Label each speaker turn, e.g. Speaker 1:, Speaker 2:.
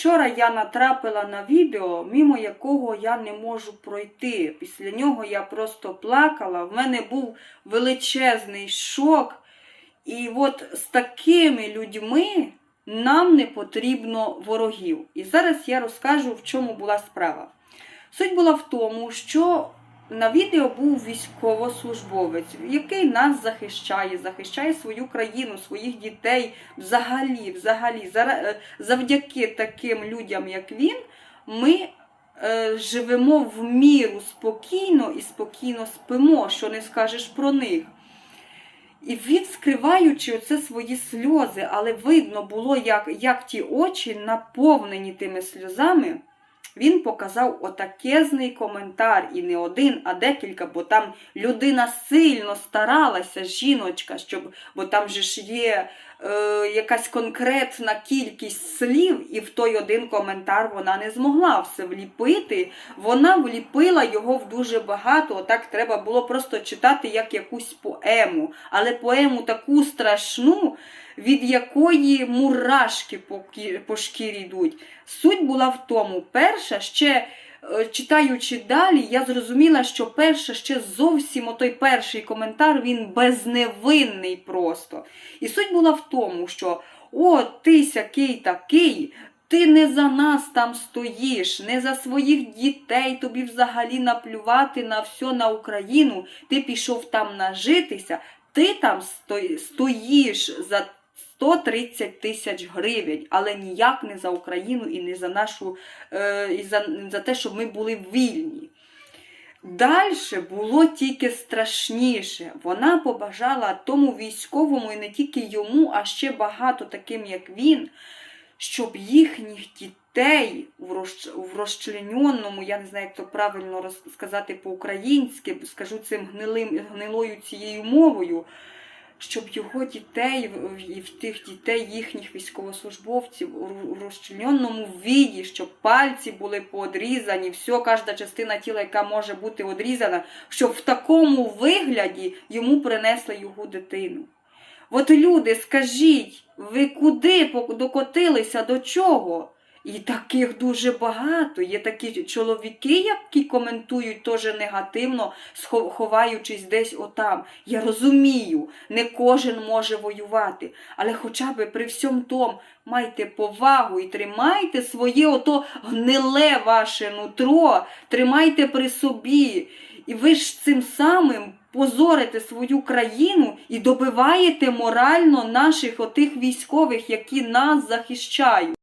Speaker 1: Вчора я натрапила на відео, мимо якого я не можу пройти. Після нього я просто плакала. В мене був величезний шок. І от з такими людьми нам не потрібно ворогів. І зараз я розкажу, в чому була справа. Суть була в тому, що на відео був військовослужбовець, який нас захищає, захищає свою країну, своїх дітей. Взагалі, взагалі, е, завдяки таким людям, як він, ми е, живемо в міру спокійно і спокійно спимо, що не скажеш про них. І він, скриваючи оце свої сльози, але видно було, як, як ті очі наповнені тими сльозами, він показав отакезний коментар, і не один, а декілька, бо там людина сильно старалася, жіночка, щоб, бо там же ж є е, якась конкретна кількість слів, і в той один коментар вона не змогла все вліпити. Вона вліпила його в дуже багато. Отак треба було просто читати як якусь поему. Але поему таку страшну, від якої мурашки по, шкірі йдуть. Суть була в тому, перша ще. е, Читаючи далі, я зрозуміла, що перше ще зовсім отой перший коментар він безневинний просто. І суть була в тому, що о, ти сякий такий, ти не за нас там стоїш, не за своїх дітей, тобі взагалі наплювати на все на Україну, ти пішов там нажитися, ти там стоїш за 130 тисяч гривень, але ніяк не за Україну і не за нашу, е, і за, за те, щоб ми були вільні. Далі було тільки страшніше. Вона побажала тому військовому і не тільки йому, а ще багато таким, як він, щоб їхніх дітей в, розч... розчлененому, я не знаю, як то правильно сказати по-українськи, скажу цим гнилим, гнилою цією мовою, щоб його дітей і в тих дітей їхніх військовослужбовців у розчлененому віді, щоб пальці були поодрізані, все, кожна частина тіла, яка може бути одрізана, щоб в такому вигляді йому принесли його дитину. От люди, скажіть, ви куди докотилися, до чого? І таких дуже багато. Є такі чоловіки, які коментують теж негативно, ховаючись десь отам. Я розумію, не кожен може воювати, але хоча б при всьому тому майте повагу і тримайте своє ото гниле ваше нутро, тримайте при собі. І ви ж цим самим позорите свою країну і добиваєте морально наших отих військових, які нас захищають.